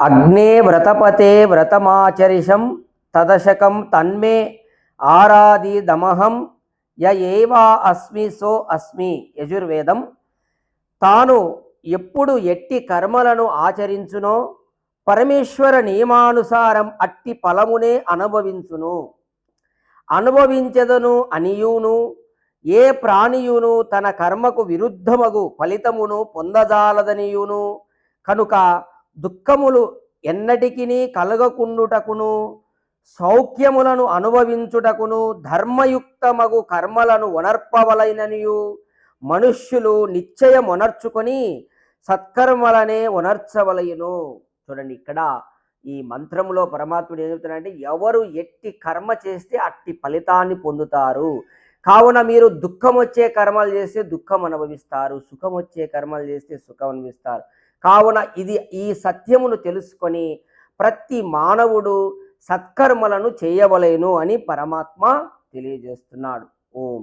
అగ్నే వ్రతపతే వ్రతమాచరిషం తదశకం తన్మే ఆరాధిదమహం య ఏవా అస్మి సో అస్మి యజుర్వేదం. తాను ఎప్పుడు ఎట్టి కర్మలను ఆచరించునో పరమేశ్వర నియమానుసారం అట్టి ఫలమునే అనుభవించును. అనుభవించదను అనియును ఏ ప్రాణియును తన కర్మకు విరుద్ధమగు ఫలితమును పొందజాలదనియును. కనుక దుఃఖములు ఎన్నటికిని కలగకుండుటకును సౌఖ్యములను అనుభవించుటకును ధర్మయుక్తమగు కర్మలను ఉనర్పవలైననియు మనుష్యులు నిశ్చయం ఉనర్చుకొని సత్కర్మలనే ఉనర్చవలయును చూడండి ఇక్కడ ఈ మంత్రంలో పరమాత్ముడు ఏం చెప్తున్నాడంటే ఎవరు ఎట్టి కర్మ చేస్తే అట్టి ఫలితాన్ని పొందుతారు. కావున మీరు దుఃఖం వచ్చే కర్మలు చేస్తే దుఃఖం అనుభవిస్తారు సుఖం వచ్చే కర్మలు చేస్తే సుఖం అనుభవిస్తారు. కావున ఇది ఈ సత్యమును తెలుసుకొని ప్రతి మానవుడు సత్కర్మలను చేయవలేను అని పరమాత్మ తెలియజేస్తున్నాడు. ఓం.